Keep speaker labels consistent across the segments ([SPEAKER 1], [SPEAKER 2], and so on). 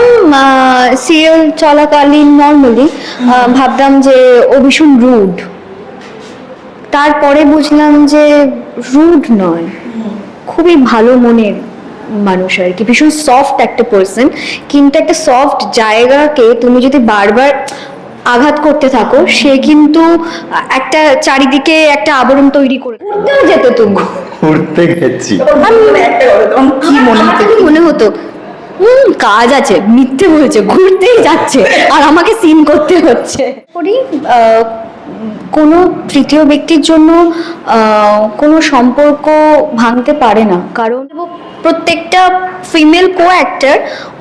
[SPEAKER 1] ভাবতাম সিরিয়াল চলাকালীন নর্মালি ভাবতাম যে ও ভীষণ রুড তারপরে বুঝলাম যে রুড নয়। খুবই ভালো মনের মানুষ আর কি ভীষণ সফট একটা পার্সন কিন্তু একটা সফট জায়গাকে তুমি যদি বারবার আঘাত করতে থাকো সে কিন্তু একটা চারিদিকে একটা আবরণ তৈরি করে উঠতেও যেত তুমি
[SPEAKER 2] ঘুরতে গেছি।
[SPEAKER 3] কি মনে হতো?
[SPEAKER 1] হুম কাজ আছে মিথ্যে বলছে ঘুরতেই যাচ্ছে আর আমাকে সিন করতে হচ্ছে। করি কোনো তৃতীয় ব্যক্তির জন্য কোনো সম্পর্ক ভাঙতে পারে না। কারণ প্রত্যেকটা ফিমেল কো অ্যাক্টর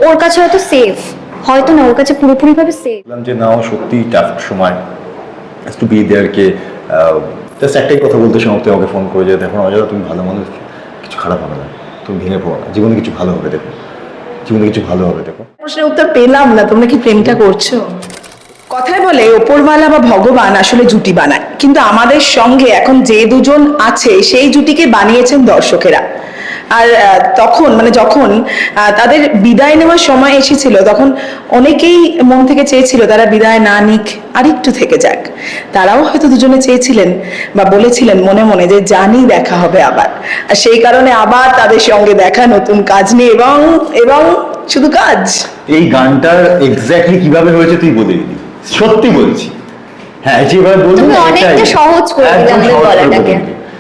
[SPEAKER 1] ওর কাছে হয়তো সেফ হয়তো না ওর কাছে পুরোপুরিভাবে সেফ
[SPEAKER 2] বললাম যে না ও সত্যি টাফ সময় টু বি দেয়ারকে জাস্ট একটাই কথা বলতে সমাপ্তি আমাকে ফোন করে যে দেখো অজয় তুমি ভালো মানুষ কিছু খারাপ হবে না তুমি ভেঙে পড়ো না জীবনে কিছু ভালো হবে দেখো। জীবনে কিছু ভালো হবে, দেখো।
[SPEAKER 3] প্রশ্নের উত্তর পেলাম না, তোমরা কি প্রেমটা করছ? কথায় বলে, ওপরওয়ালা বা ভগবান আসলে জুটি বানায়। কিন্তু আমাদের সঙ্গে এখন যে দুজন আছে, সেই জুটিকে বানিয়েছেন দর্শকেরা। আর তখন মানে যখন তাদের বিদায় নেওয়ার সময় এসেছিল, তখন অনেকেই মন থেকে চেয়েছিল, তারা বিদায় না নিক আর একটু থেকে যাক। তারাও হয়তো দুজনে চেয়েছিলেন বা বলেছিলেন মনে মনে যে, জানি দেখা হবে আবার। আর সেই কারণে আবার তাদের সঙ্গে দেখা, নতুন কাজ নিয়ে, এবং এবং শুধু কাজ?
[SPEAKER 2] এই গানটার এক্স্যাক্টলি কীভাবে হয়েছে তুই বলে দিবি। সত্যি বলছি। হ্যাঁ যেভাবে বলছি
[SPEAKER 1] তুমি অনেকটা সহজ করে দিলে আমাদের গলাটাকে।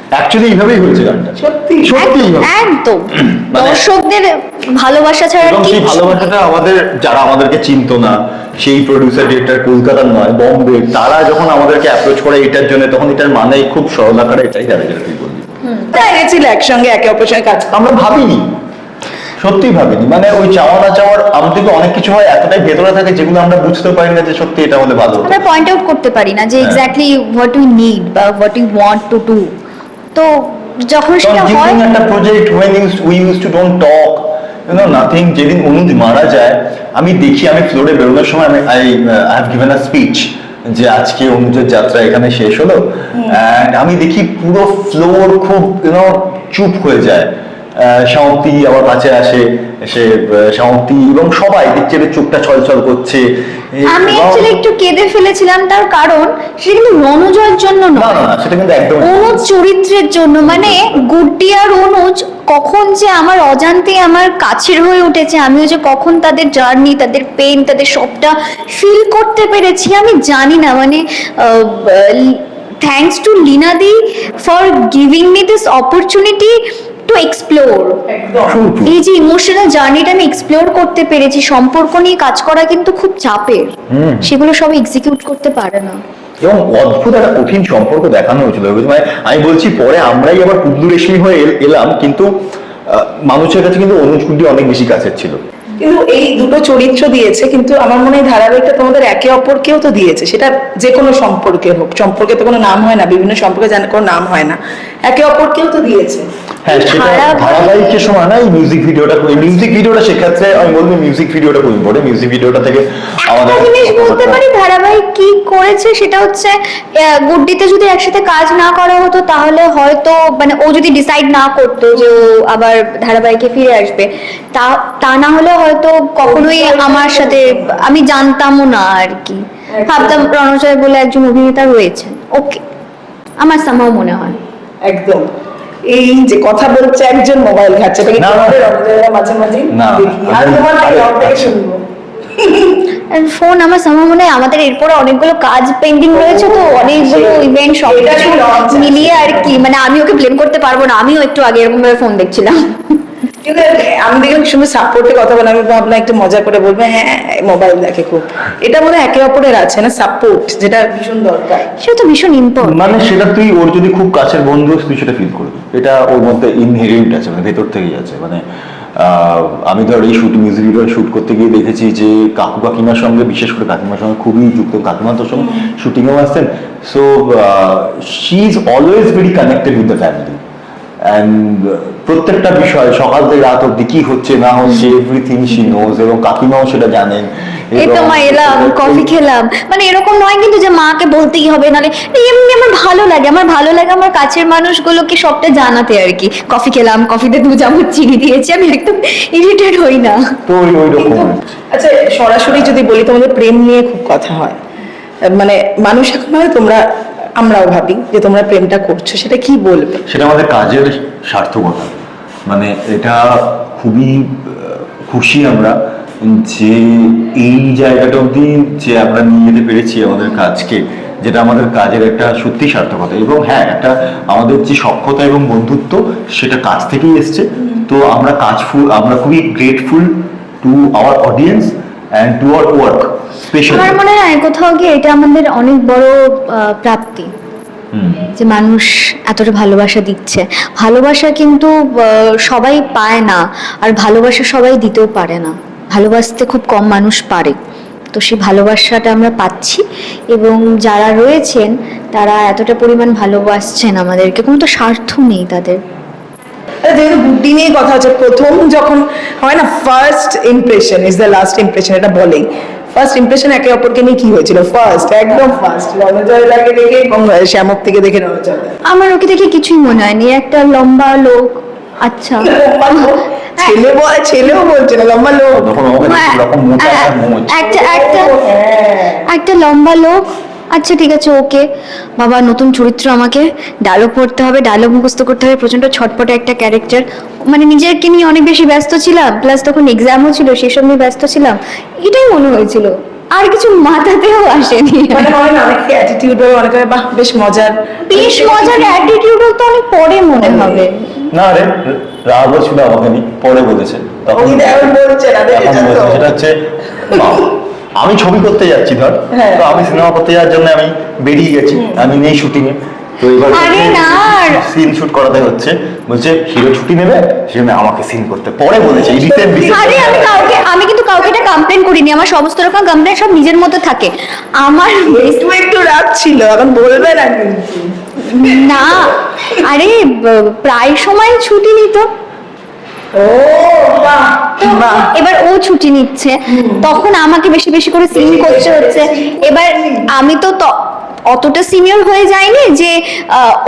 [SPEAKER 2] অ্যাকচুয়ালি এইভাবেই হয়েছে গানটা।
[SPEAKER 3] সত্যি?
[SPEAKER 2] সত্যি
[SPEAKER 1] একদম।
[SPEAKER 2] মানে-
[SPEAKER 1] দর্শকদের ভালোবাসা ছাড়া কিচ্ছু
[SPEAKER 2] ভালোবাসাটা আমাদের যারা আমাদেরকে চিনতো না সেই প্রডিউসার ডিরেক্টর কলকাতার নয় বম্বে তারা যখন আমাদেরকে অ্যাপ্রোচ করে এটার জন্য তখন এটার মানে খুব সরল আকারে এটাই তুই বললি।
[SPEAKER 3] তাই একসঙ্গে একে অপরের সঙ্গে কাজ
[SPEAKER 2] আমরা ভাবিনি। সত্যি ভাবিনি। মানে ওই চাওয়া না চাওয়ার আমাদের থেকে অনেক কিছু হয় এতটাই ভেতরে থাকে যেগুলো আমরা বুঝতে পারি না যে সত্যি এটা হলে ভালো।
[SPEAKER 1] আমরা পয়েন্ট আউট করতে পারি না যে। এক্স্যাক্টলি হোয়াট উই নিড বা what we want to do তো যখন সেটা হয়
[SPEAKER 2] একটা project used, we used to don't talk. You know nothing. যেদিন অনুজ মারা যায় আমি দেখি আমি ফ্লোরে বেরোনোর সময় আমি I I have given a speech যে আজকে অনুজের যাত্রা এখানে শেষ হলো। অ্যান্ড আমি দেখি পুরো ফ্লোর খুব ইউনো চুপ হয়ে যায়। শান্তি আমার কাছে আসে সে শান্তি এবং সবাই দেখছে চোখটা ছলছল করছে।
[SPEAKER 1] আমি অ্যাকচুয়ালি একটু কেঁদে ফেলেছিলাম তার কারণ সেটা কিন্তু রণজয়ের জন্য নয়
[SPEAKER 2] না না সেটা কিন্তু একদম
[SPEAKER 1] অনুজ চরিত্রের জন্য মানে গুড্ডি আর অনুজ কখন যে আমার অজান্তে আমার কাছের হয়ে উঠেছে আমিও যে কখন তাদের জার্নি তাদের পেন তাদের সবটা ফিল করতে পেরেছি আমি জানি না। মানে thanks to লিনাদি for giving me this opportunity to explore. এই যে ইমোশনাল জার্নিটা আমি এক্সপ্লোর করতে পেরেছি সম্পর্ক নিয়ে কাজ করা কিন্তু খুব চাপের।
[SPEAKER 2] হুম।
[SPEAKER 1] সেগুলো সব এক্সিকিউট করতে পারে না।
[SPEAKER 2] এবং অদ্ভুত একটা কঠিন সম্পর্ক দেখানো হয়েছিল। মানে আমি বলছি পরে আমরাই আবার কুদ্দু রেশমি হয়ে এলাম কিন্তু আহ, মানুষের কাছে কিন্তু অনুজ অনেক বেশি কাছের ছিল।
[SPEAKER 3] কিন্তু এই দুটো চরিত্র দিয়েছে কিন্তু আমার মনে হয় ধারাবাহিকটা তোমাদের একে অপরকেও তো দিয়েছে। সেটা যে কোনো সম্পর্কে হোক। সম্পর্কে তো কোনো নাম হয় না বিভিন্ন সম্পর্কে জানে কোনো নাম হয় না। একে অপরকেও তো দিয়েছে।
[SPEAKER 2] হ্যাঁ সেটা ধারাবাহিকের সময় না এই মিউজিক ভিডিওটা মিউজিক ভিডিওটা সেক্ষেত্রে আমি বলব মিউজিক ভিডিওটা খুব ইম্পর্টেন্ট মিউজিক ভিডিওটা থেকে
[SPEAKER 1] একটা জিনিস বলতে পারি ধারাবাহিক কি করেছে সেটা হচ্ছে গুড্ডিতে যদি একসাথে কাজ না করা হতো তাহলে হয়তো মানে ও যদি ডিসাইড না করতো যে ও আবার ধারাবাহিকে ফিরে আসবে তা তা না হলে হয়তো কখনোই আমার সাথে আমি জানতামও না আর কি। ভাবতাম রণজয় বলে একজন অভিনেতা রয়েছেন। ওকে আমার সামাও মনে হয়।
[SPEAKER 3] একদম। এই যে কথা বলছে একজন মোবাইল ঘাটছে এটা কি
[SPEAKER 2] না, না।
[SPEAKER 3] তোমাদের অন্তরের মাঝে মাঝে দেখি আর তোমার থেকে
[SPEAKER 2] আচ্ছা।
[SPEAKER 3] শুনব
[SPEAKER 1] ফোন আমার সময় মনে হয় আমাদের এরপরে অনেকগুলো কাজ পেন্ডিং রয়েছে তো অনেকগুলো ইভেন্ট সব? মিলিয়ে আর কি মানে আমি ওকে ব্লেম করতে পারব না আমিও একটু আগে এরকম ভাবে ফোন দেখছিলাম
[SPEAKER 3] কিন্তু আমি দেখলাম শুধু সাপোর্টে কথা বলে আমি ভাবলাম একটু মজা করে বলবে হ্যাঁ মোবাইল দেখে খুব। এটা মনে হয় একে অপরের আছে না সাপোর্ট যেটা ভীষণ দরকার।
[SPEAKER 1] সে তো ভীষণ ইম্পর্টেন্ট
[SPEAKER 2] মানে সেটা তুই ওর যদি খুব কাছের বন্ধু তুই সেটা ফিল করবি। এটা ওর মধ্যে ইনহেরিয়েন্ট আছে মানে ভেতর থেকেই আছে। মানে আহ, আমি ধর এই শুট মিউজিক ভিডিও শুট করতে গিয়ে দেখেছি যে কাকু কাকিমার সঙ্গে বিশেষ করে কাকিমার সঙ্গে খুবই যুক্ত কাকিমা তোর সঙ্গে শুটিংয়েও আসতেন so she is always very connected with the family প্রত্যেকটা বিষয় সকাল থেকে রাত অব্দি কি হচ্ছে না হচ্ছে এভরিথিং শি নোজ এবং কাকিমাও সেটা জানেন।
[SPEAKER 1] এই তো মা এলাম কফি খেলাম। মানে এরকম নয় কিন্তু যে মাকে বলতেই হবে নালে এমনি আমার ভালো লাগে। আমার ভালো লাগে আমার কাছের মানুষগুলোকে সবটা জানাতে আর কি। কফি খেলাম কফিতে দু চামচ চিনি দিয়েছি আমি একদম ইরিটেট হই না।
[SPEAKER 2] তো ওই ওই রকম।
[SPEAKER 3] আচ্ছা সরাসরি যদি বলি তোমাদের প্রেম নিয়ে খুব কথা হয়। মানে মানুষ এখন তোমরা আমরাও ভাবি যে তোমরা প্রেমটা করছ, সেটা কি বলবে?
[SPEAKER 2] সেটা আমাদের কাজের সার্থকতা। মানে এটা খুবই খুশি আমরা যে এই জায়গাটা অবধি যে আমরা নিয়ে যেতে পেরেছি আমাদের কাজকে, যেটা আমাদের কাজের একটা সত্যি সার্থকতা। এবং হ্যাঁ একটা আমাদের যে সক্ষতা এবং বন্ধুত্ব, সেটা কাজ থেকেই এসছে। তো আমরা কাজফুল, আমরা খুবই grateful to our audience and to our work specially
[SPEAKER 1] আমার মনে হয় কোথাও গিয়ে এটা আমাদের অনেক বড় প্রাপ্তি। যে মানুষ এতটা ভালোবাসা দিচ্ছে। ভালোবাসা কিন্তু সবাই পায় না আর ভালোবাসা সবাই দিতেও পারে না। ভালোবাসতে খুব কম মানুষ পারে। তো সেই ভালোবাসাটা আমরা পাচ্ছি এবং যারা রয়েছেন তারা এতটা পরিমাণ ভালোবাসছেন আমাদেরকে। কোনো তো স্বার্থ নেই তাদের।
[SPEAKER 3] আরে যেহেতু বুদ্ধি নিয়ে কথা হচ্ছে। প্রথম যখন হয় না first impression is the last impression এটা বলেই। ফার্স্ট ইমপ্রেশন একে অপরকে নিয়ে কি হয়েছিল? ফার্স্ট একদম ফার্স্ট রণজয়দাকে দেখে এবং শ্যামক থেকে দেখে রণজয়দা
[SPEAKER 1] আমার ওকে দেখে কিছুই মনে হয়নি। একটা লম্বা লোক আচ্ছা।
[SPEAKER 3] ছেলে বলে ছেলেও বলছে না লম্বা লোক।
[SPEAKER 2] মোটা একটা
[SPEAKER 1] একটা একটা
[SPEAKER 3] হ্যাঁ।
[SPEAKER 1] একটা লম্বা লোক আচ্ছা ঠিক আছে ওকে। বাবা নতুন চরিত্র আমাকে ডায়লগ পড়তে হবে ডায়লগ মুখস্থ করতে হবে প্রচণ্ড ছটপটে একটা ক্যারেক্টার মানে নিজেকে নিয়ে অনেক বেশি ব্যস্ত ছিলাম প্লাস তখন এক্সামও ছিল সেসব নিয়ে ব্যস্ত ছিলাম। এটাই মনে হয়েছিল। আর কিছু মাথাতেও আসেনি।
[SPEAKER 3] মানে অনেকে অ্যাটিটিউড অনেকে বাহ বেশ মজার।
[SPEAKER 1] বেশ মজার অ্যাটিটিউডও তো অনেক পরে মনে হবে।
[SPEAKER 2] না রে রাগ ছিল আমাকে পরে বলেছে। তখন
[SPEAKER 3] বলছে?
[SPEAKER 2] সেটা হচ্ছে আমি ছবি করতে যাচ্ছি ধর।
[SPEAKER 3] হ্যাঁ।
[SPEAKER 2] তো আমি সিনেমা করতে যাওয়ার জন্য আমি বেরিয়ে গেছি। আমি নেই শুটিং এ। তো এবার
[SPEAKER 1] আরে না।
[SPEAKER 2] সিন শুট করাতে হচ্ছে। বলছে হিরো ছুটি নেবে সেজন্য আমাকে সিন করতে। পরে বলেছে
[SPEAKER 1] আরে আমি কাউকে আমি কিন্তু কাউকে এটা কমপ্লেন করিনি। আমার সমস্ত রকম কমপ্লেন সব নিজের মধ্যে থাকে। আমার
[SPEAKER 3] একটু একটু রাগ ছিল এখন বলবে না
[SPEAKER 1] না আরে প্রায় সময় ছুটি নিত। এবার ও ছুটি নিচ্ছে। তখন আমাকে বেশি বেশি করে সিন করতে হচ্ছে। এবার আমি তো অতটা সিনিয়র হয়ে যায়নি যে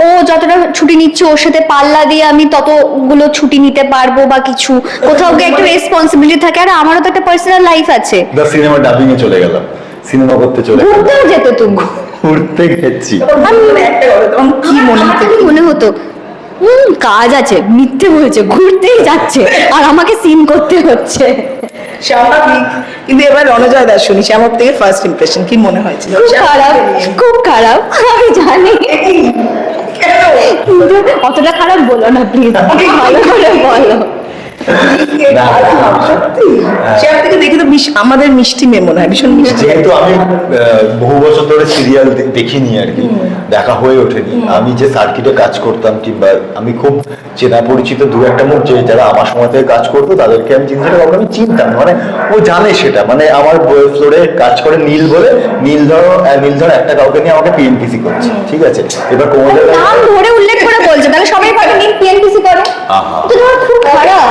[SPEAKER 1] ও যতটা ছুটি নিচ্ছে ওর সাথে পাল্লা দিয়ে আমি ততগুলো ছুটি নিতে পারব বা কিছু। কোথাও গিয়ে একটা রেসপন্সিবিলিটি থাকে। আর আমারও তো একটা পার্সোনাল লাইফ আছে।
[SPEAKER 2] দা সিনেমা ডাবিং এ চলে গেলাম। সিনেমা করতে চলে গেলাম।
[SPEAKER 1] ঘুরতেও যেত তুমি।
[SPEAKER 2] ঘুরতে গেছি।
[SPEAKER 3] আমি একটা কথা তখন কি মনে হতো
[SPEAKER 1] মনে হতো? হুম কাজ আছে মিথ্যে বলছে ঘুরতেই যাচ্ছে আর আমাকে সিন করতে হচ্ছে।
[SPEAKER 3] স্বাভাবিক। কিন্তু এবার রণজয় দাস শুনি শ্যামক থেকে ফার্স্ট ইমপ্রেশন কি মনে হয়েছিল
[SPEAKER 1] খুব খারাপ খুব খারাপ আমি জানি। অতটা খারাপ বলো না প্লিজ ভালো করে বলো।
[SPEAKER 3] থেকে দেখে তো আমাদের মিষ্টি ভীষণ মিষ্টি
[SPEAKER 2] যেহেতু আমি বহু বছর ধরে সিরিয়াল দেখিনি আর কি দেখা হয়ে ওঠেনি। আমি যে সার্কিটে কাজ করতাম কিংবা আমি খুব চেনা পরিচিত দু একটা মুখ যে যারা আমার সময় থেকে কাজ করতো তাদেরকে আমি জিনিসটা কখনো আমি চিনতাম মানে ও জানে সেটা। মানে আমার ফ্লোরে কাজ করে নীল বলে নীল ধরো নীল ধরো একটা কাউকে নিয়ে আমাকে পিএনপিসি করছে ঠিক আছে? এবার
[SPEAKER 1] নাম ধরে। উল্লেখ করে বলছে তাহলে সবাই ভাবে নীল পিএনপিসি করে।
[SPEAKER 2] আহা।
[SPEAKER 1] তো খুব খারাপ।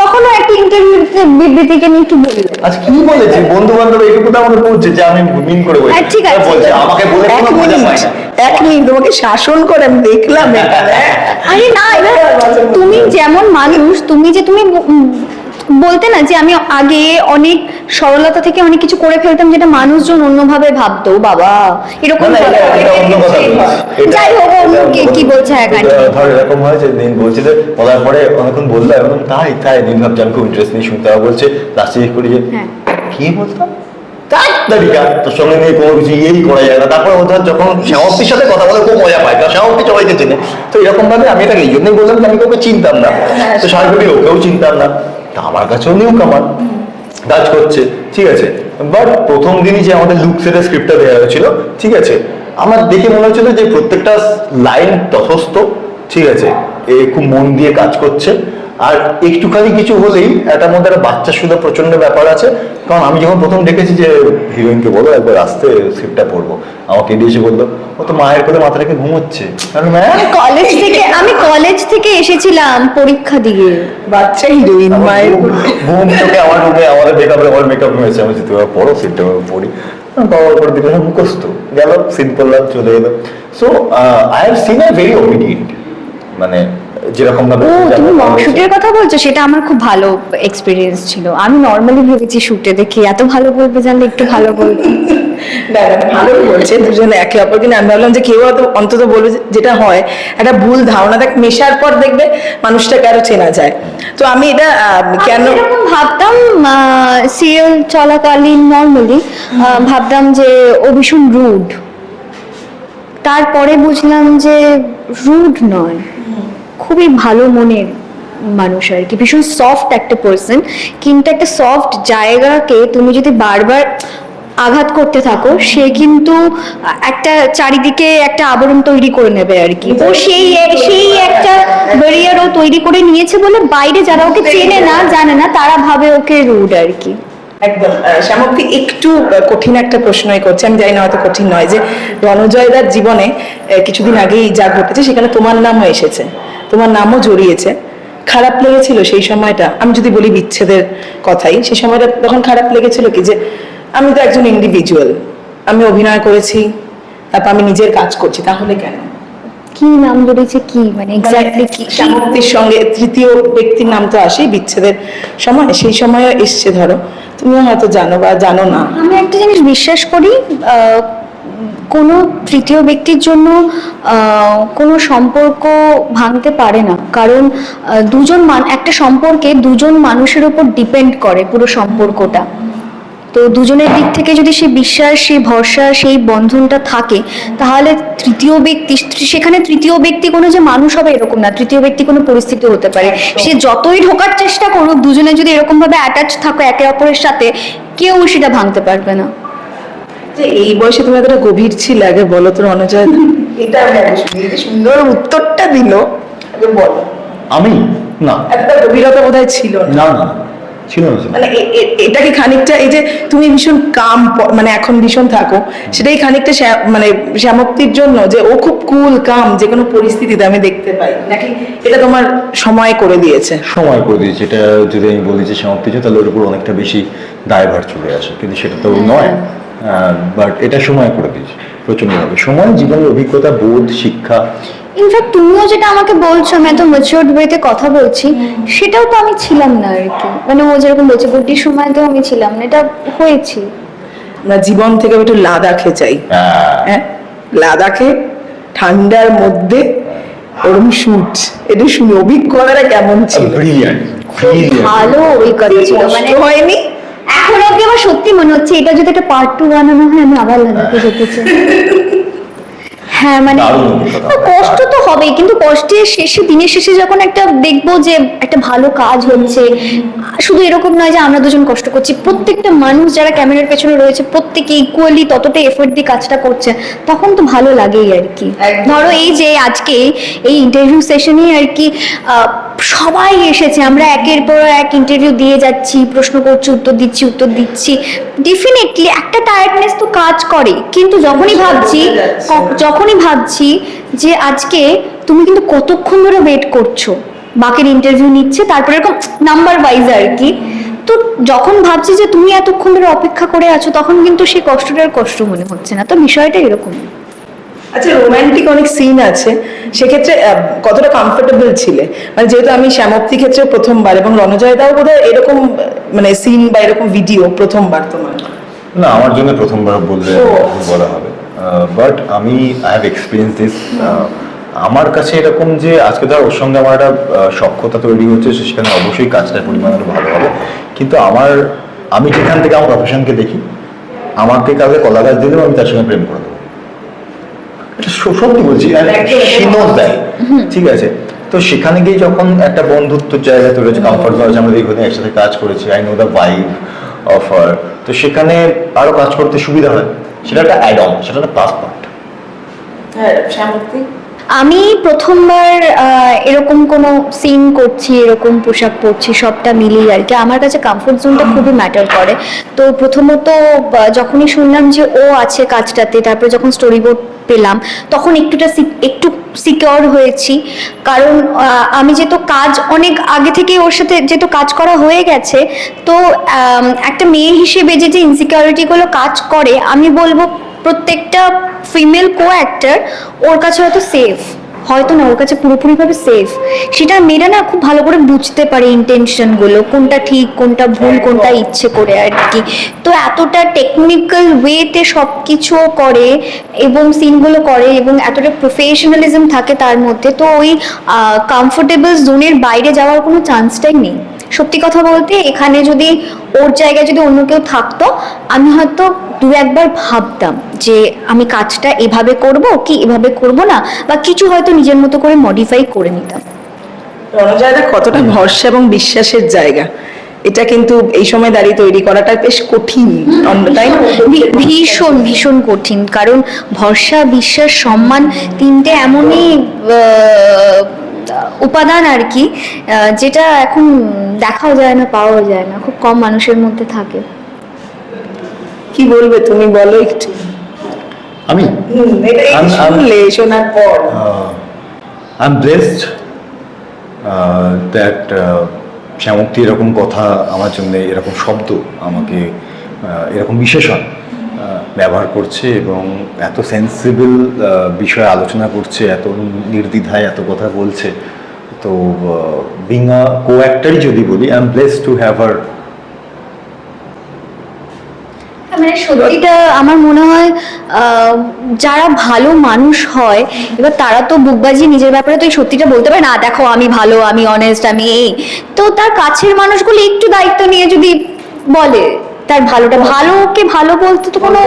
[SPEAKER 1] তখনও একটা ইন্টারভিউতে বিবৃতিকে নিয়ে একটু বলি
[SPEAKER 2] আচ্ছা কি বলেছে? বন্ধু বান্ধব এইটুকু তো আমাকে বলছে যে আমি মিন করে বলছি
[SPEAKER 1] হ্যাঁ, ঠিক আছে।
[SPEAKER 2] বলছে আমাকে বলে কোনো মজা পায় না।
[SPEAKER 3] এক মিনিট তোমাকে শাসন করে আমি দেখলাম এখানে।
[SPEAKER 1] আরে না তুমি যেমন মানুষ তুমি যে তুমি বলতে না যে আমি আগে অনেক সরলতা থেকে অনেক কিছু করে ফেলতাম যেটা মানুষজন অন্যভাবে ভাবতো বাবা এরকম যাই হোক, অন্য কে বলছে, হ্যাঁ,
[SPEAKER 2] ধর এরকম হয় যে দিন বলছে যে বলার পরে অনেকক্ষণ বলল এবং তাই তাই দিন ভাবছি আমি খুব ইন্টারেস্ট নিয়ে শুনতে হবে বলছে লাস্টে করি যে
[SPEAKER 1] হ্যাঁ।
[SPEAKER 2] কি বলতাম তোর সঙ্গে নিয়ে কোনো কিছু ইয়েই করা যায় না। তারপরে ও ধর যখন সাথে কথা বলে খুব মজা পায় কারণ শ্যামক্তি সবাইকে চেনে। তো এরকম ভাবে আমি এটাকে এই জন্যই বললাম যে আমি কাউকে চিনতাম না। তো সবাই ওকেও চিনতাম না। তা আমার কাছেও নিউ কামার কাজ করছে, ঠিক আছে। বাট প্রথম দিনই যে আমাদের লুক সেটের স্ক্রিপ্টটা দেওয়া হয়েছিল, ঠিক আছে। আমার দেখে মনে হয়েছিল যে প্রত্যেকটা লাইন তথস্থ। ঠিক আছে এ খুব মন দিয়ে কাজ করছে। আর একটুখানি কিছু হলেই এটার মধ্যে একটা বাচ্চা শুধু প্রচণ্ড ব্যাপার আছে। কারণ আমি যখন প্রথম ডেকেছি যে হিরোইনকে বলো একবার আসতে স্ক্রিপ্টটা পড়ব আমাকে এসে বলল ও তো মায়ের করে মাথা রেখে ঘুমোচ্ছে। আমি "হ্যাঁ?"
[SPEAKER 1] কলেজ থেকে আমি কলেজ থেকে এসেছিলাম পরীক্ষা দিয়ে।
[SPEAKER 3] বাচ্চা হিরোইন মায়ের
[SPEAKER 2] ঘুম চোখে আমার রুমে আমাদের মেকআপ আমার মেকআপ এসে আমি তুমি পড়ো সিটটা পড়ি। বাবার করে দিলে মুখস্থ। গেল সিন করলাম চলে এলো। So I have seen a very obedient মানে যেরকম ভাবে
[SPEAKER 1] ও তুমি মক শুটের কথা বলছো? সেটা আমার খুব ভালো এক্সপিরিয়েন্স ছিল। আমি নর্মালি ভেবেছি শুটে দেখি এত ভালো বলবে জানলে একটু ভালো বলবে।
[SPEAKER 3] না, ভালো বলছে দুজনে একে অপরকে আমি ভাবলাম যে কেউ হয়তো অন্তত বলবে যেটা হয় একটা ভুল ধারণা দেখ মেশার পর দেখবে মানুষটাকে আরও চেনা যায়। তো আমি এটা কেন
[SPEAKER 1] ভাবতাম সিরিয়াল চলাকালীন নর্মালি ভাবতাম যে ও ভীষণ রুড তারপরে বুঝলাম যে রুড নয়। খুবই ভালো মনের মানুষ আর কি। ভীষণ সফট একটা পার্সন কিন্তু একটা সফট জায়গাকে তুমি যদি বারবার আঘাত করতে থাকো, সে কিন্তু একটা চারিদিকে একটা আবরণ তৈরি করে নেবে আর কি। ও সেই সেই একটা ব্যারিয়ারও তৈরি করে নিয়েছে বলে বাইরে যারা ওকে চেনে না, জানে না, তারা ভাবে ওকে রুড আর কি।
[SPEAKER 3] একদম। আহ, একটু কঠিন একটা প্রশ্নই করছে। আমি জানি না হয়তো কঠিন নয় যে রণজয়দার জীবনে কিছুদিন আগেই যা ঘটেছে সেখানে তোমার নামও এসেছে। তোমার নামও জড়িয়েছে। খারাপ লেগেছিল সেই সময়টা। আমি যদি বলি বিচ্ছেদের কথাই সেই সময়টা তখন খারাপ লেগেছিল কি যে আমি তো একজন ইন্ডিভিজুয়াল আমি অভিনয় করেছি তারপর আমি নিজের কাজ করছি তাহলে কেন?
[SPEAKER 1] কি নাম জড়িয়েছে কি? মানে এক্স্যাক্টলি কি?
[SPEAKER 3] শ্যামক্তির সঙ্গে তৃতীয় ব্যক্তির নাম তো আসেই বিচ্ছেদের সময় সেই সময়ও এসছে ধরো। তুমিও হয়তো জানো বা জানো না।
[SPEAKER 1] আমি একটা জিনিস বিশ্বাস করি কোনো তৃতীয় ব্যক্তির জন্য আহ, কোনো সম্পর্ক ভাঙতে পারে না। কারণ দুজন মান একটা সম্পর্কে দুজন মানুষের উপর ডিপেন্ড করে পুরো সম্পর্কটা। তো দুজনের দিক থেকে যদি সেই বিশ্বাস সেই ভরসা সেই বন্ধনটা থাকে তাহলে তৃতীয় ব্যক্তি সেখানে তৃতীয় ব্যক্তি কোনো যে মানুষ হবে এরকম না। তৃতীয় ব্যক্তি কোনো পরিস্থিতি হতে পারে। সে যতই ঢোকার চেষ্টা করুক দুজনে যদি এরকম ভাবে অ্যাটাচ থাকো একে অপরের সাথে কেউ সেটা ভাঙতে পারবে না।
[SPEAKER 3] যে এই বয়সে তুমি এতটা গভীর ছিল আগে বলো তোর অনুজয় এটা আমি আগে শুনি এই যে সুন্দর উত্তরটা দিল আগে বলো।
[SPEAKER 2] আমি? না।
[SPEAKER 3] একটা গভীরতা বোধহয় ছিল না।
[SPEAKER 2] না না। ছিল না
[SPEAKER 3] মানে এটা কি খানিকটা এই যে তুমি ভীষণ কাম মানে এখন ভীষণ থাকো সেটাই খানিকটা মানে শ্যামক্তির জন্য যে ও খুব কুল কাম যে কোনো পরিস্থিতিতে আমি দেখতে পাই। নাকি এটা তোমার সময় করে দিয়েছে?
[SPEAKER 2] সময় করে দিয়েছি। এটা যদি আমি বলি যে সমাপ্তি তাহলে ওর উপর অনেকটা বেশি দায়ভার চলে আসে। কিন্তু সেটা তো নয়। বাট এটা সময় করে দিয়েছি। প্রচন্ডভাবে সময় জীবনের অভিজ্ঞতা বোধ শিক্ষা
[SPEAKER 1] ইনফ্যাক্ট তুমিও যেটা আমাকে বলছো আমি এত ম্যাচিওর্ড ওয়েতে কথা বলছি সেটাও তো আমি ছিলাম না আর কি। মানে ও যেরকম বলছে গুটির সময় তো আমি ছিলাম না এটা হয়েছি।
[SPEAKER 3] আমরা জীবন থেকে একটু লাদাখে চাই হ্যাঁ। লাদাখে ঠান্ডার মধ্যে ওরম শুট এটা শুনি অভিজ্ঞতাটা কেমন ছিল.
[SPEAKER 1] ভালো অভিজ্ঞতা ছিল মানে
[SPEAKER 3] হয়নি?
[SPEAKER 1] এখন অব্দি আমার সত্যি মনে হচ্ছে এটা যদি একটা পার্ট টু বানানো হয় আমি আবার লাদাখে যেতে চাই। হ্যাঁ মানে কষ্ট তো হবেই কিন্তু কষ্টের শেষে দিনের শেষে যখন একটা দেখব যে একটা ভালো কাজ হচ্ছে শুধু এরকম নয় যে আমরা দুজন কষ্ট করছি প্রত্যেকটা মানুষ যারা ক্যামেরার পেছনে রয়েছে প্রত্যেকে ইকুয়ালি ততটা এফোর্ট দিয়ে কাজটা করছে তখন তো ভালো লাগেই আর কি। ধরো এই যে আজকে এই ইন্টারভিউ সেশনে আর কি আহ, সবাই এসেছে আমরা একের পর এক ইন্টারভিউ দিয়ে যাচ্ছি প্রশ্ন করছি উত্তর দিচ্ছি উত্তর দিচ্ছি। ডেফিনেটলি একটা টায়ার্ডনেস তো কাজ করে কিন্তু যখনই ভাবছি যখনই ভাবছি যে আজকে তুমি কিন্তু কতক্ষণ ধরে ওয়েট করছ? বাকির ইন্টারভিউ নিচ্ছে তারপরে এরকম নাম্বার ওয়াইজ আর কি। তো যখন ভাবছি যে তুমি এতক্ষণ ধরে অপেক্ষা করে আছো তখন কিন্তু সেই কষ্টটার কষ্ট মনে হচ্ছে না। তো বিষয়টা এরকম
[SPEAKER 3] আচ্ছা রোম্যান্টিক অনেক সিন আছে। সেক্ষেত্রে কতটা কমফোর্টেবল ছিলে? মানে যেহেতু আমি শ্যামপ্তি ক্ষেত্রে প্রথমবার এবং রণজয় দাও বোধহয় এরকম মানে সিন বা এরকম ভিডিও প্রথমবার তোমার?
[SPEAKER 2] না আমার জন্য প্রথমবার বললে বলা হবে। বাট আমি আই হ্যাভ এক্সপিরিয়েন্স দিস আমার কাছে এরকম যে আজকে ধর ওর সঙ্গে আমার একটা সখ্যতা তৈরি হচ্ছে সেখানে অবশ্যই কাজটার পরিমাণ আরও ভালো হবে। কিন্তু আমার আমি যেখান থেকে আমার প্রফেশনকে দেখি আমাকে কাউকে কলা গাছ দিলেও আমি তার সঙ্গে প্রেম করে দেবো। এটা স- সত্যি বলছি
[SPEAKER 3] আর
[SPEAKER 2] সি দেয়। ঠিক আছে? তো সেখানে গিয়ে যখন একটা বন্ধুত্ব জায়গা তৈরি হয়েছে কমফর্ট জোন আমরা দীর্ঘদিন একসাথে কাজ করেছি I know the vibe of আর তো সেখানে আরও কাজ করতে সুবিধা হয়। সেটা একটা অ্যাড অন সেটা একটা প্লাস পয়েন্ট
[SPEAKER 3] হ্যাঁ শ্যামপ্তি
[SPEAKER 1] আমি প্রথমবার এরকম কোনো সিন করছি, এরকম পোশাক পরছি, সবটা মিলিয়ে আর কি। আমার কাছে কমফোর্ট জোনটা খুবই ম্যাটার করে। তো প্রথমত যখনই শুনলাম যে ও আছে কাজটাতে, তারপরে যখন স্টোরি বোর্ড পেলাম, তখন একটুটা একটু সিকিওর হয়েছি। কারণ আমি যেহেতু কাজ অনেক আগে থেকে ওর সাথে যেহেতু কাজ করা হয়ে গেছে, তো একটা মেয়ে হিসেবে যে যে ইনসিকিউরিটিগুলো কাজ করে, আমি বলব প্রত্যেকটা ফিমেল কো অ্যাক্টার ওর কাছে হয়তো সেফ হয়তো না ওর কাছে পুরোপুরিভাবে সেফ সেটা মেয়েরা না খুব ভালো করে বুঝতে পারে ইন্টেনশনগুলো কোনটা ঠিক কোনটা ভুল কোনটা ইচ্ছে করে আর কি। তো এতটা টেকনিক্যাল ওয়েতে সব কিছু করে এবং সিনগুলো করে এবং এতটা প্রফেশনালিজম থাকে তার মধ্যে তো ওই কমফোর্টেবল জোনের বাইরে যাওয়ার কোনো চান্সটাই নেই। সত্যি কথা বলতে এখানে যদি ওর জায়গায় যদি অন্য কেউ থাকতো আমি হয়তো দু একবার ভাবতাম যে আমি কাজটা এভাবে করব কি এভাবে করব না বা কিছু হয়তো নিজের মতো করে মডিফাই করে নিতাম।
[SPEAKER 3] রণজয়দা কতটা ভরসা এবং বিশ্বাসের জায়গা? এটা কিন্তু এই সময় দাঁড়িয়ে তৈরি করাটা বেশ কঠিন অন্য- তাই
[SPEAKER 1] ভীষণ ভীষণ কঠিন কারণ ভরসা বিশ্বাস সম্মান তিনটে এমনই আহ, উপাদান আর কি আহ, যেটা এখন দেখাও যায় না পাওয়াও যায় না খুব কম মানুষের মধ্যে থাকে।
[SPEAKER 3] কি বলবে তুমি বলো একটু।
[SPEAKER 2] আমি?
[SPEAKER 3] শুনলে শোনার পর।
[SPEAKER 2] আই এম ব্লেসড দ্যাট শ্যামক্তি এরকম কথা আমার জন্য এরকম শব্দ আমাকে এরকম বিশেষণ ব্যবহার করছে এবং এত সেন্সিবল বিষয়ে আলোচনা করছে এত নির্দ্বিধায় এত কথা বলছে। তো বিং আ কো অ্যাক্টারই যদি বলি I am bless to have আর
[SPEAKER 1] মানে সত্যিটা আমার মনে হয় যারা ভালো মানুষ হয় এবার তারা তো বুকবাজি নিজের ব্যাপারে তো এই সত্যিটা বলতে পারে না দেখো আমি ভালো আমি অনেস্ট আমি এই। তো তার কাছের মানুষগুলো একটু দায়িত্ব নিয়ে যদি বলে তার ভালোটা ভালোকে ভালো বলতে তো কোনো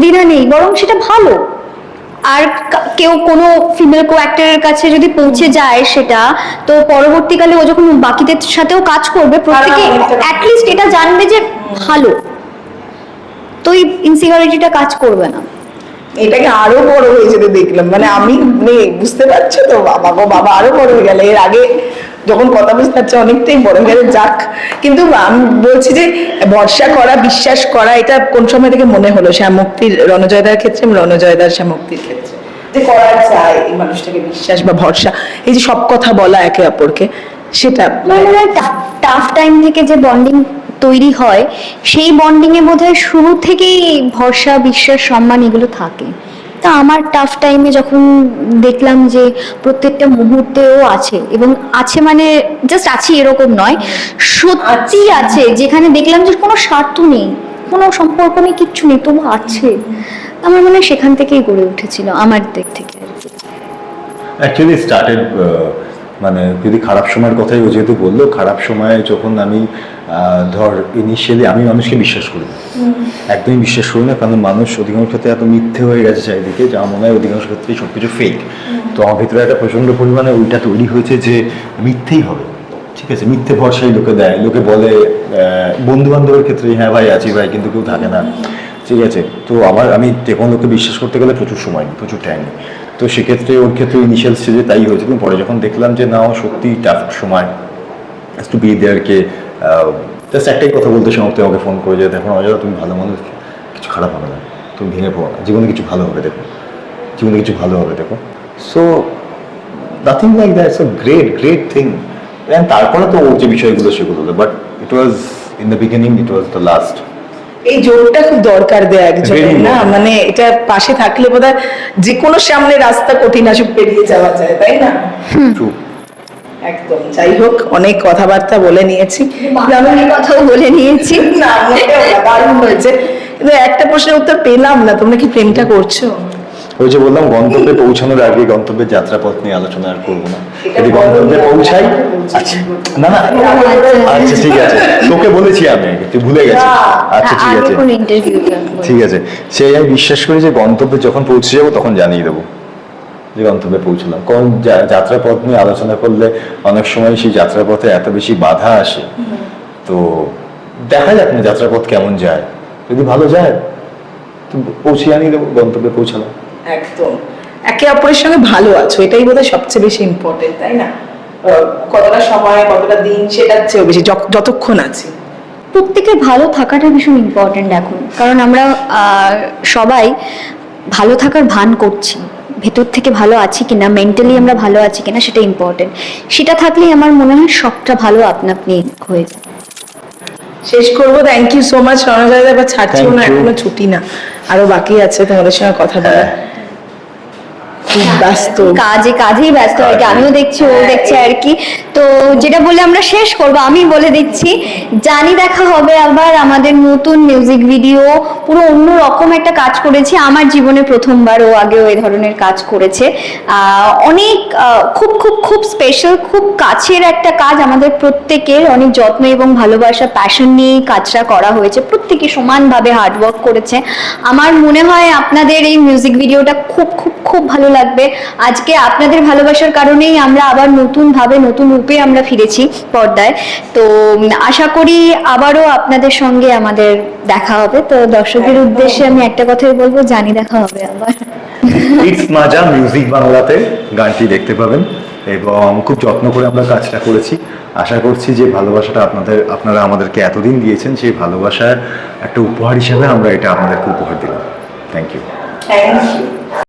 [SPEAKER 1] দ্বিধা নেই বরং সেটা ভালো। আর কেউ কোনো ফিমেল কো অ্যাক্টরের কাছে যদি পৌঁছে যায় সেটা তো পরবর্তীকালে ও যখন বাকিদের সাথেও কাজ করবে প্রত্যেকে অ্যাটলিস্ট এটা জানবে যে ভালো। তো এই ইনসিকিউরিটিটা কাজ করবে না।
[SPEAKER 3] এটাকে আরও বড় হয়ে যেতে দেখলাম। মানে আমি মেয়ে বুঝতে পারছ তো? বাবা গো বাবা আরও বড় হয়ে গেল। এর আগে যখন কথা বুঝতে পারছে অনেকটাই বড় হয়ে গেলে। যাক কিন্তু আমি বলছি যে ভরসা করা বিশ্বাস করা এটা কোন সময় থেকে মনে হলো? শ্যামুক্তির রণজয়দার ক্ষেত্রে রণজয়দার শ্যামুক্তির ক্ষেত্রে। যে করা যায় এই মানুষটাকে বিশ্বাস বা ভরসা এই যে সব কথা বলা একে অপরকে সেটা
[SPEAKER 1] টাফ টাইম থেকে যে বন্ডিং তৈরি হয় সেই বন্ডিং এ বোধহয় শুরু থেকেই ভরসা বিশ্বাস সম্মান এগুলো থাকে। তা আমার টাফ টাইমে যখন দেখলাম যে প্রত্যেকটা মুহূর্তেও আছে এবং আছে মানে জাস্ট আছি এরকম নয় সত্যি আছে যেখানে দেখলাম যে কোনো স্বার্থ নেই কোনো সম্পর্ক নেই কিচ্ছু নেই তবু আছে। আমার মনে হয় সেখান থেকেই গড়ে উঠেছিল আমার দিক থেকে।
[SPEAKER 2] অ্যাকচুয়ালি স্টার্টেড মানে যদি খারাপ সময়ের কথাই ও যেহেতু বলল খারাপ সময়ে যখন আমি ধর ইনিশিয়ালি আমি মানুষকে বিশ্বাস করি না। একদমই বিশ্বাস করি না কারণ মানুষ অধিকাংশ ক্ষেত্রে এত মিথ্যে হয়ে গেছে চারিদিকে যা মনে হয় অধিকাংশ ক্ষেত্রেই সব কিছু ফেক তো আমার ভিতরে একটা প্রচণ্ড পরিমাণে ওইটা তৈরি হয়েছে যে মিথ্যেই হবে। ঠিক আছে মিথ্যে ভরসাই লোকে দেয়। লোকে বলে বন্ধু বান্ধবের ক্ষেত্রে হ্যাঁ ভাই আছি ভাই কিন্তু কেউ থাকে না। ঠিক আছে তো আমার আমি যে কোনো লোককে বিশ্বাস করতে গেলে প্রচুর সময় নিই প্রচুর টাইম নিই। তো সেক্ষেত্রে ওর ক্ষেত্রে ইনিশিয়াল স্টেজে তাই হয়েছে কিন্তু পরে যখন দেখলাম যে না ও সত্যি টাফ সময় টু বি দেয়ারকে জাস্ট একটাই কথা বলতে সমাপ্তি আমাকে ফোন করে যে দেখো অজয় তুমি ভালো মানুষ কিছু খারাপ হবে না তুমি ভেঙে পড়ো না জীবনে কিছু ভালো হবে দেখো জীবনে কিছু ভালো হবে দেখো। So nothing like that so great great thing and তারপরে তো ওর যে বিষয়গুলো সেগুলো but it was in the beginning it was the last
[SPEAKER 3] এই জোরটা খুব দরকার দেয় একজনের না? মানে এটা পাশে থাকলে বোধহয় যে কোনো সামনে রাস্তা কঠিন আসুক পেরিয়ে যাওয়া যায় তাই না? একদম। যাই হোক অনেক কথাবার্তা বলে নিয়েছি।
[SPEAKER 1] কথাও বলে নিয়েছি।
[SPEAKER 3] দারুণ হয়েছে। কিন্তু একটা প্রশ্নের উত্তর পেলাম না তোমরা কি প্রেমটা করছ?
[SPEAKER 2] ওই যে বললাম গন্তব্যে পৌঁছানোর আগে গন্তব্যের যাত্রাপথ নিয়ে আলোচনা আর করব না। যদি গন্তব্যে পৌঁছাই আচ্ছা না না। আচ্ছা ঠিক আছে। তোকে বলেছি আমি আগে, তুই ভুলে গেছিস। আচ্ছা ঠিক আছে।
[SPEAKER 1] কোন
[SPEAKER 2] ঠিক আছে। সেই আমি বিশ্বাস করি যে গন্তব্যে যখন পৌঁছে যাব তখন জানিয়ে দেবো। যে গন্তব্যে পৌঁছলাম। কারণ যাত্রাপথ নিয়ে আলোচনা করলে অনেক সময় সেই যাত্রাপথে এত বেশি বাধা আসে? তো দেখা যাক না যাত্রাপথ কেমন যায়। যদি ভালো যায় তো পৌঁছে জানিয়ে দেবো গন্তব্যে পৌঁছালাম।
[SPEAKER 3] একদম। একে অপরের সঙ্গে ভালো আছো এটাই বোধহয় সবচেয়ে বেশি ইম্পর্টেন্ট তাই না? কতটা সময় কতটা দিন সেটার চেয়েও বেশি যতক্ষণ আছি।
[SPEAKER 1] প্রত্যেকের ভালো থাকাটা ভীষণ ইম্পর্ট্যান্ট এখন কারণ আমরা সবাই ভালো থাকার ভান করছি। ভেতর থেকে ভালো আছি কিনা মেন্টালি আমরা ভালো আছি কিনা সেটা ইম্পর্টেন্ট সেটা থাকলেই আমার মনে হয় সবটা ভালো আপনা আপনি হয়ে যায়।
[SPEAKER 3] শেষ করব thank you so much Ranjoy এবার ছাড়ছিও না এখনও ছুটি না। আরও বাকি আছে তোমাদের সঙ্গে কথা বলা
[SPEAKER 2] হ্যাঁ।
[SPEAKER 3] ব্যস্ত।
[SPEAKER 1] কাজে, কাজেই ব্যস্ত আর কি। আমিও দেখছি, ও দেখছে আর কি। তো যেটা বলে আমরা শেষ করব, আমি বলে দিচ্ছি, জানি দেখা হবে আবার আমাদের নতুন মিউজিক ভিডিও পুরো অন্য রকম একটা কাজ করেছি। আমার জীবনে প্রথমবার ও আগেও এই ধরনের কাজ করেছে। অনেক খুব খুব খুব স্পেশাল খুব কাছের একটা কাজ আমাদের প্রত্যেকের। অনেক যত্ন এবং ভালোবাসা প্যাশন নিয়ে কাজটা করা হয়েছে। প্রত্যেকে সমানভাবে হার্ডওয়ার্ক করেছে। আমার মনে হয় আপনাদের এই মিউজিক ভিডিওটা খুব খুব খুব ভালো লাগবে। আজকে আপনাদের ভালোবাসার কারণেই আমরা আবার নতুন ভাবে নতুন রূপে আমরা ফিরেছি পর্দায়। তো আশা করি আবারও আপনাদের সঙ্গে আমাদের দেখা হবে। তো দর্শকের উদ্দেশ্যে আমি একটা কথাই বলব জানি দেখা হবে আবার।
[SPEAKER 2] ইটস মাজা মিউজিক বাংলাতে গানটি দেখতে পাবেন এবং খুব যত্ন করে আমরা কাজটা করেছি। আশা করছি যে ভালোবাসাটা আপনাদের আপনারা আমাদেরকে এতদিন দিয়েছেন সেই ভালোবাসার একটা উপহার হিসেবে আমরা এটা আপনাদেরকে উপহার দিলাম। Thank you
[SPEAKER 3] thank you